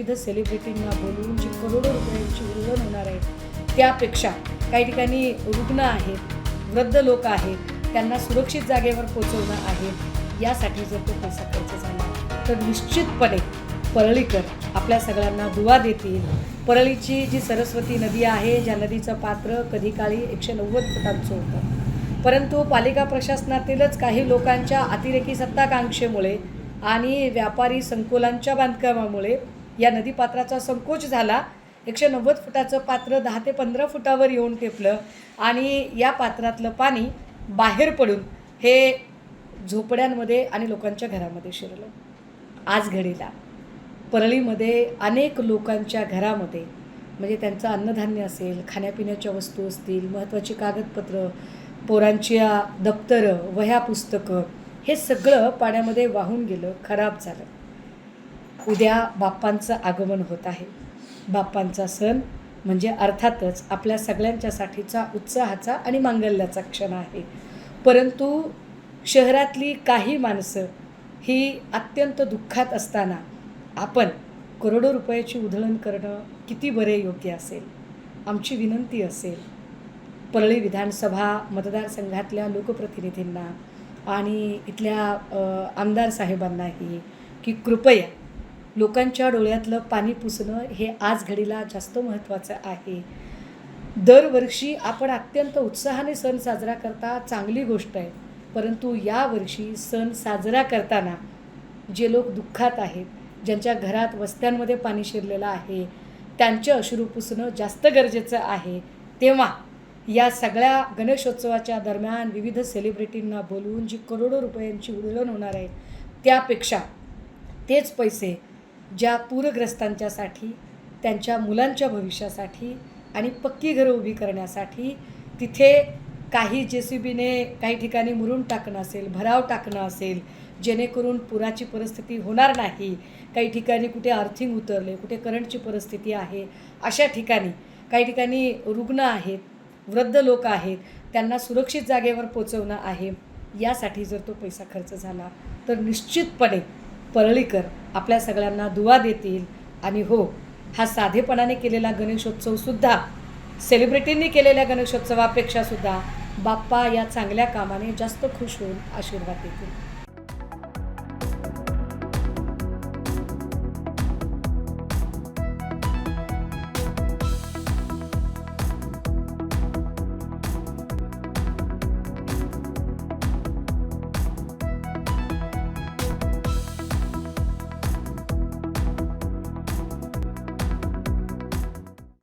विविध सेलिब्रिटींना बोलवून जी करोडो रुपयांची उधळण होणार आहे त्यापेक्षा काही ठिकाणी रुग्ण आहेत वृद्ध लोक आहेत त्यांना सुरक्षित जागेवर पोचवणं आहे यासाठी जर तो पैसा खर्च झाला तर निश्चितपणे परळीकर आपल्या सगळ्यांना दुवा देतील. परळीची जी सरस्वती नदी आहे ज्या नदीचं पात्र कधी काळी एकशे नव्वद फुटांचं होतं. परंतु पालिका प्रशासनातीलच काही लोकांच्या अतिरेकी सत्ताकांक्षेमुळे आणि व्यापारी संकुलांच्या बांधकामामुळे या नदीपात्राचा संकोच झाला. एकशे नव्वद फुटाचं पात्र दहा ते पंधरा फुटावर येऊन टेपलं आणि या पात्रातलं पाणी बाहेर पडून हे झोपड्यांमध्ये आणि लोकांच्या घरामध्ये शिरलं. आज घडीला परळीमध्ये अनेक लोकांच्या घरामध्ये म्हणजे त्यांचं अन्नधान्य असेल खाण्यापिण्याच्या वस्तू असतील महत्त्वाची कागदपत्रं पोरांच्या दप्तरं वह्या पुस्तकं हे सगळं पाण्यामध्ये वाहून गेलं खराब झालं. उद्या बाप्पांचं आगमन होत आहे. बाप्पांचा सण म्हणजे अर्थातच आपल्या सगळ्यांच्यासाठीचा उत्साहाचा आणि मांगल्याचा क्षण आहे. परंतु शहरातली काही माणसं ही अत्यंत दुःखात असताना आपण करोडो रुपयाची उधळण करणं किती बरे योग्य असेल? आमची विनंती असेल. परळी विधानसभा मतदारसंघातल्या लोकप्रतिनिधींना आणि इथल्या आमदार साहेबांनाही की कृपया लोकांच्या डोळ्यातलं पाणी पुसणं हे आज घडीला जास्त महत्त्वाचं आहे. दरवर्षी आपण अत्यंत उत्साहाने सण साजरा करता चांगली गोष्ट आहे. परंतु यावर्षी सण साजरा करताना जे लोक दुःखात आहेत ज्यांच्या घरात वस्त्यांमध्ये पाणी शिरलेलं आहे त्यांचे अश्रू पुसणं जास्त गरजेचं आहे. तेव्हा या सगळ्या गणेशोत्सवाच्या दरम्यान विविध सेलिब्रिटींना बोलवून जी करोडो रुपयांची उडवण होणार आहे त्यापेक्षा तेच पैसे ज्या पूरग्रस्तांच्यासाठी त्यांच्या मुलांच्या भविष्यासाठी आणि पक्की घरं उभी करण्यासाठी तिथे काही जे सी बीने काही ठिकाणी मुरून टाकणं असेल भराव टाकणं असेल जेणेकरून पुराची परिस्थिती होणार नाही काही ठिकाणी कुठे अर्थिंग उतरले कुठे करंटची परिस्थिती आहे अशा ठिकाणी काही ठिकाणी रुग्ण आहेत वृद्ध लोक आहेत त्यांना सुरक्षित जागेवर पोचवणं आहे यासाठी जर तो पैसा खर्च झाला तर निश्चितपणे परळीकर आपल्या सगळ्यांना दुवा देतील. आणि हो हा साधेपणाने केलेला गणेशोत्सवसुद्धा सेलिब्रिटींनी केलेल्या गणेशोत्सवापेक्षासुद्धा बाप्पा या चांगल्या कामाने जास्त खुश होऊन आशीर्वाद देतील.